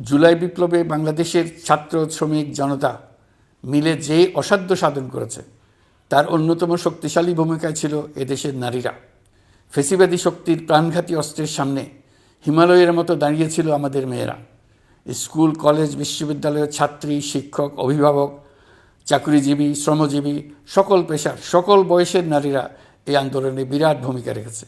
জুলাই বিপ্লবে বাংলাদেশের ছাত্র, শ্রমিক, জনতা মিলে যে অসাধ্য সাধন করেছে, তার অন্যতম শক্তিশালী ভূমিকায় ছিল এদেশের নারীরা। ফেসিবাদী শক্তির প্রাণঘাতী অস্ত্রের সামনে হিমালয়ের মতো দাঁড়িয়েছিল আমাদের মেয়েরা। স্কুল, কলেজ, বিশ্ববিদ্যালয়ের ছাত্রী, শিক্ষক, অভিভাবক, চাকরিজীবী, শ্রমজীবী, সকল পেশার, সকল বয়সের নারীরা এই আন্দোলনে বিরাট ভূমিকা রেখেছে।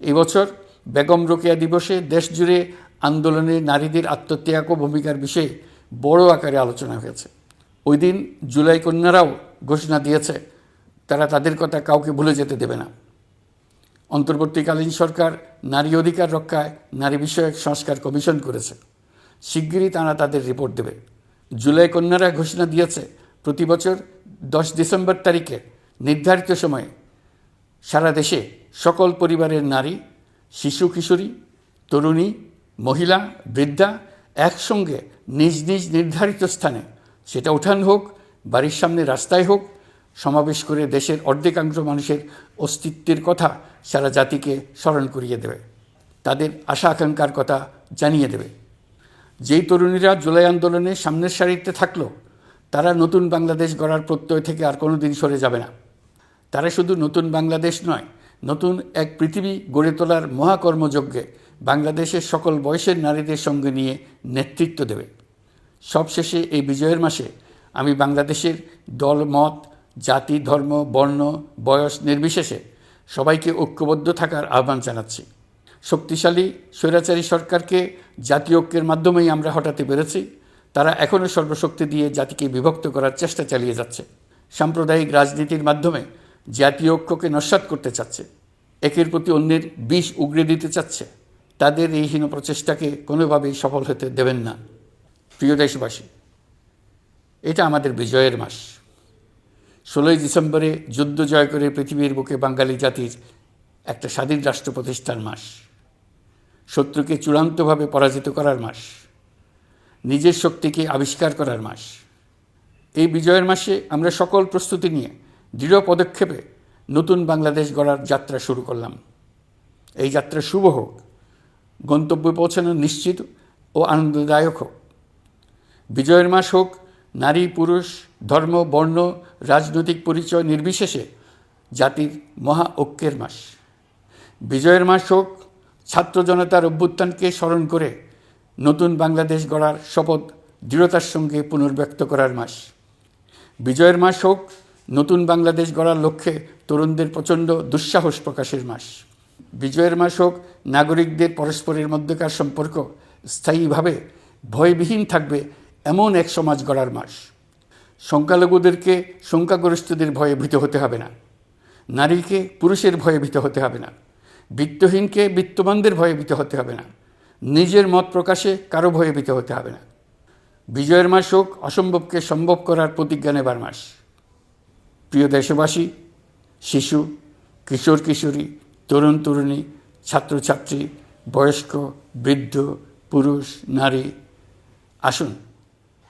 এবছর বেগম রোকেয়া দিবসে দেশজুড়ে আন্দোলনে নারীদের আত্মত্যাগ ও ভূমিকার বিষয়ে বড় আকারে আলোচনা হয়েছে। ওই দিন জুলাই কন্যারাও ঘোষণা দিয়েছে, তারা তাদের কথা কাউকে ভুলে যেতে দেবে না। অন্তর্বর্তীকালীন সরকার নারী অধিকার রক্ষায় নারী বিষয়ক সংস্কার কমিশন করেছে। শিগগিরই তারা তাদের রিপোর্ট দেবে। জুলাই কন্যারা ঘোষণা দিয়েছে, প্রতি বছর দশ ডিসেম্বর তারিখে নির্ধারিত সময়ে সারা দেশে সকল পরিবারের নারী, শিশু, কিশোরী, তরুণী মহিলা, বৃদ্ধা একসঙ্গে নিজ নিজ নির্ধারিত স্থানে। সেটা উঠান হোক, বাড়ির সামনে রাস্তায় হোক, সমাবেশ করে দেশের অর্ধেকাংশ মানুষের অস্তিত্বের কথা সারা জাতিকে স্মরণ করিয়ে দেবে। তাদের আশা আকাঙ্ক্ষার কথা জানিয়ে দেবে। যেই তরুণীরা জুলাই আন্দোলনে সামনের সারিতে থাকল, তারা নতুন বাংলাদেশ গড়ার প্রত্যয় থেকে আর কোনো দিন সরে যাবে না। তারা শুধু নতুন বাংলাদেশ নয়, নতুন এক পৃথিবী গড়ে তোলার মহাকর্মযজ্ঞে বাংলাদেশের সকল বয়সের নারীদের সঙ্গে নিয়ে নেতৃত্ব দেবে। সবশেষে এই বিজয়ের মাসে আমি বাংলাদেশের দল, মত, জাতি, ধর্ম, বর্ণ, বয়স নির্বিশেষে সবাইকে ঐক্যবদ্ধ থাকার আহ্বান জানাচ্ছি। শক্তিশালী স্বৈরাচারী সরকারকে জাতীয় ঐক্যের মাধ্যমেই আমরা হটাতে পেরেছি। তারা এখনও সর্বশক্তি দিয়ে জাতিকে বিভক্ত করার চেষ্টা চালিয়ে যাচ্ছে। সাম্প্রদায়িক রাজনীতির মাধ্যমে জাতীয় ঐক্যকে নস্বাত করতে চাচ্ছে। একের প্রতি অন্যের বিষ উগড়ে দিতে চাচ্ছে। তাদের এই হীন প্রচেষ্টাকে কোনোভাবেই সফল হতে দেবেন না। প্রিয় দেশবাসী, এটা আমাদের বিজয়ের মাস। ষোলোই ডিসেম্বরে যুদ্ধ জয় করে পৃথিবীর বুকে বাঙালি জাতির একটা স্বাধীন রাষ্ট্র প্রতিষ্ঠার মাস। শত্রুকে চূড়ান্তভাবে পরাজিত করার মাস। নিজের শক্তিকে আবিষ্কার করার মাস। এই বিজয়ের মাসে আমরা সকল প্রস্তুতি নিয়ে দৃঢ় পদক্ষেপে নতুন বাংলাদেশ গড়ার যাত্রা শুরু করলাম। এই যাত্রা শুভ হোক। গন্তব্যে পৌঁছানো নিশ্চিত ও আনন্দদায়ক হোক। বিজয়ের মাস হোক, নারী, পুরুষ, ধর্ম, বর্ণ, রাজনৈতিক পরিচয় নির্বিশেষে জাতির মহা ঐক্যের মাস। বিজয়ের মাস হোক, ছাত্র জনতার অভ্যুত্থানকে স্মরণ করে নতুন বাংলাদেশ গড়ার শপথ দৃঢ়তার সঙ্গে পুনর্ব্যক্ত করার মাস। বিজয়ের মাস হোক, নতুন বাংলাদেশ গড়ার লক্ষ্যে তরুণদের প্রচণ্ড দুঃসাহস প্রকাশের মাস। বিজয়ের মাস হোক, নাগরিকদের পরস্পরের মধ্যকার সম্পর্ক স্থায়ীভাবে ভয়বিহীন থাকবে এমন এক সমাজ গড়ার মাস। সংখ্যালঘুদেরকে সংখ্যাগরিষ্ঠদের ভয়ে ভীত হতে হবে না। নারীকে পুরুষের ভয়ে ভীত হতে হবে না। বিত্তহীনকে বিত্তবানদের ভয়ে ভীত হতে হবে না। নিজের মত প্রকাশে কারও ভয়ে ভীত হতে হবে না। বিজয়ের মাস হোক, অসম্ভবকে সম্ভব করার প্রতিজ্ঞা নেবার মাস। প্রিয় দেশবাসী, শিশু কিশোর কিশোরী তরুণ তরুণী, ছাত্রছাত্রী, বয়স্ক, বৃদ্ধ, পুরুষ, নারী। আসুন,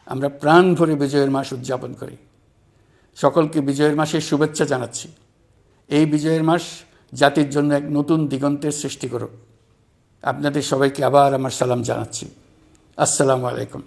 আমরা প্রাণ ভরে বিজয়ের মাস উদযাপন করি। সকলকে বিজয়ের মাসের শুভেচ্ছা জানাচ্ছি। এই বিজয়ের মাস জাতির জন্য এক নতুন দিগন্তের সৃষ্টি করুক। আপনাদের সবাইকে আবার আমার সালাম জানাচ্ছি। আসসালামু আলাইকুম।